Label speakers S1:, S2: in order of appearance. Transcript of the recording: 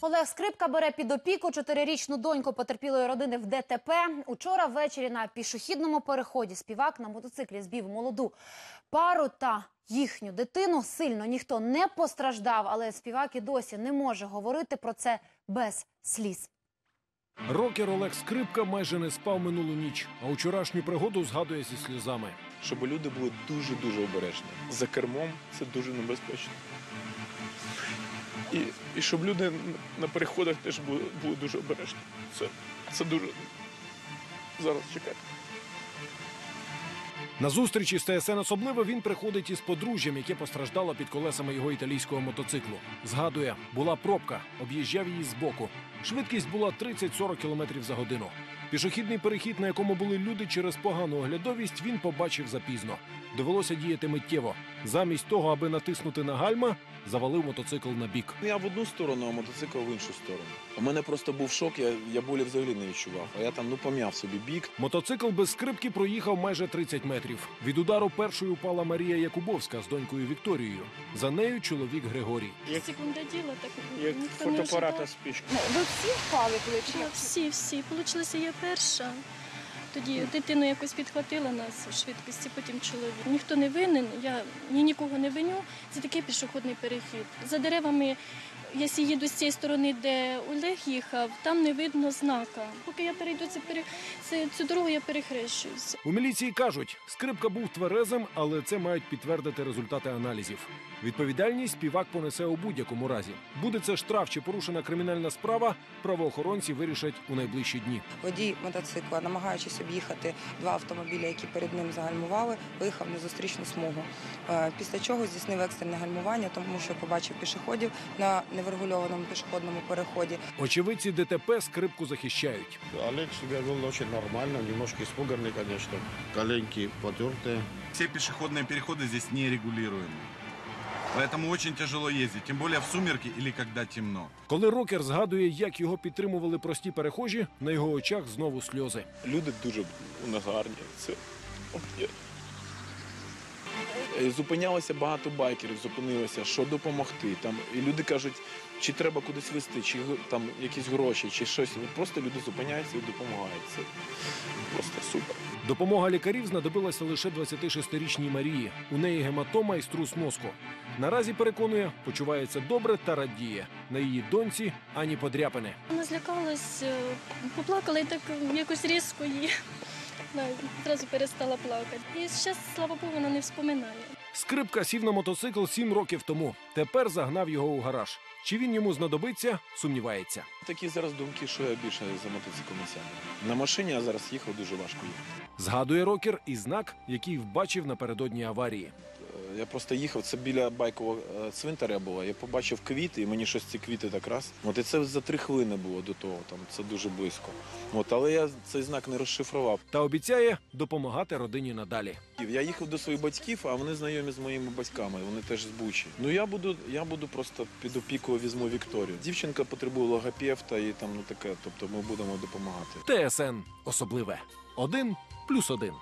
S1: Олег Скрипка бере під опіку чотирирічну доньку потерпілої родини в ДТП. Учора ввечері на пішохідному переході співак на мотоциклі збив молоду пару та їхню дитину. Сильно ніхто не постраждав, але співак і досі не може говорити про це без сліз.
S2: Рокер Олег Скрипка майже не спав минулу ніч, а вчорашню пригоду згадує зі сльозами.
S3: щоб люди були дуже дуже обережні. За кермом це дуже небезпечно. І, і щоб люди на переходах теж були, були дуже обережні. Це, це дуже. Зараз чекайте.
S2: На зустрічі з ТСН особливо він приходить із подружжям, яке постраждало під колесами його італійського мотоциклу. Згадує, була пробка, об'їжджав її збоку. Швидкість була 30-40 км за годину. Пішохідний перехід, на якому були люди через погану оглядовість, він побачив запізно. Довелося діяти миттєво. Замість того, аби натиснути на гальма, завалив мотоцикл на бік.
S3: Я в одну сторону, а мотоцикл в іншу сторону. У мене просто був шок, я, я болі взагалі не відчував. А я там ну пом'яв собі бік.
S2: Мотоцикл без скрипки проїхав майже 30 метрів. Від удару першою упала Марія Якубовська з донькою Вікторією. За нею чоловік Григорій.
S4: Секунда діла, так
S5: Як
S4: ніхто не
S5: фотоапарата спічка.
S1: Ну, ви всі впали, коли чи
S4: всі, всі. Получилося я перша. Тоді дитину якось підхватила нас у швидкості, потім чоловік. Ніхто не винен, я ні нікого не виню. Це такий пішохідний перехід. За деревами, якщо їду з цієї сторони, де Олег їхав, там не видно знака. Поки я перейду це пере... це- цю дорогу, я перехрещуюся.
S2: У міліції кажуть, скрипка був тверезим, але це мають підтвердити результати аналізів. Відповідальність співак понесе у будь-якому разі. Буде це штраф чи порушена кримінальна справа, правоохоронці вирішать у найближчі дні.
S6: Водій мотоцикла, намагаючись об'їхати два автомобілі, які перед ним загальмували, виїхав на зустрічну смугу. Е, Після чого здійснив екстрене гальмування, тому що побачив пішоходів на неврегульованому пішохідному переході.
S2: Очевидці ДТП скрипку захищають.
S5: Олег себя вел очень нормально, немножко испуганный, конечно. Коленки потертые.
S7: Все пешеходные переходы здесь не регулируемы. Поэтому очень тяжело ездить, тем более в сумерки или когда темно.
S2: Коли рокер згадує, як його підтримували прості перехожі, на його очах знову сльози.
S3: Люди дуже у нас гарні. Це Зупинялося багато байкерів, зупинилося, що допомогти. Там, і люди кажуть, чи треба кудись везти, чи там якісь гроші, чи щось. Просто люди зупиняються і допомагають. Це просто супер.
S2: Допомога лікарів знадобилася лише 26-річній Марії. У неї гематома і струс мозку. Наразі переконує, почувається добре та радіє. На її доньці ані подряпини.
S4: Вона злякалась, е, поплакала і так е, якось різко її. Одразу перестала плакати. І зараз, слава Богу, вона не вспоминає.
S2: Скрипка сів на мотоцикл сім років тому. Тепер загнав його у гараж. Чи він йому знадобиться, сумнівається.
S3: Такі зараз думки, що я більше за мотоциклом не сяду. На машині я зараз їхав дуже важко їхати.
S2: Згадує рокер і знак, який вбачив напередодні аварії.
S3: Я просто їхав, це біля байкового е, цвинтаря було. Я побачив квіти, і мені щось ці квіти так раз. От і це за три хвилини було до того, там це дуже близько. От, але я цей знак не розшифрував.
S2: Та обіцяє допомагати родині надалі.
S3: Я їхав до своїх батьків, а вони знайомі з моїми батьками. Вони теж з Бучі. Ну я буду, я буду просто під опіку візьму Вікторію. Дівчинка потребує логопевта і там ну таке. Тобто ми будемо допомагати.
S2: ТСН особливе. Один плюс один.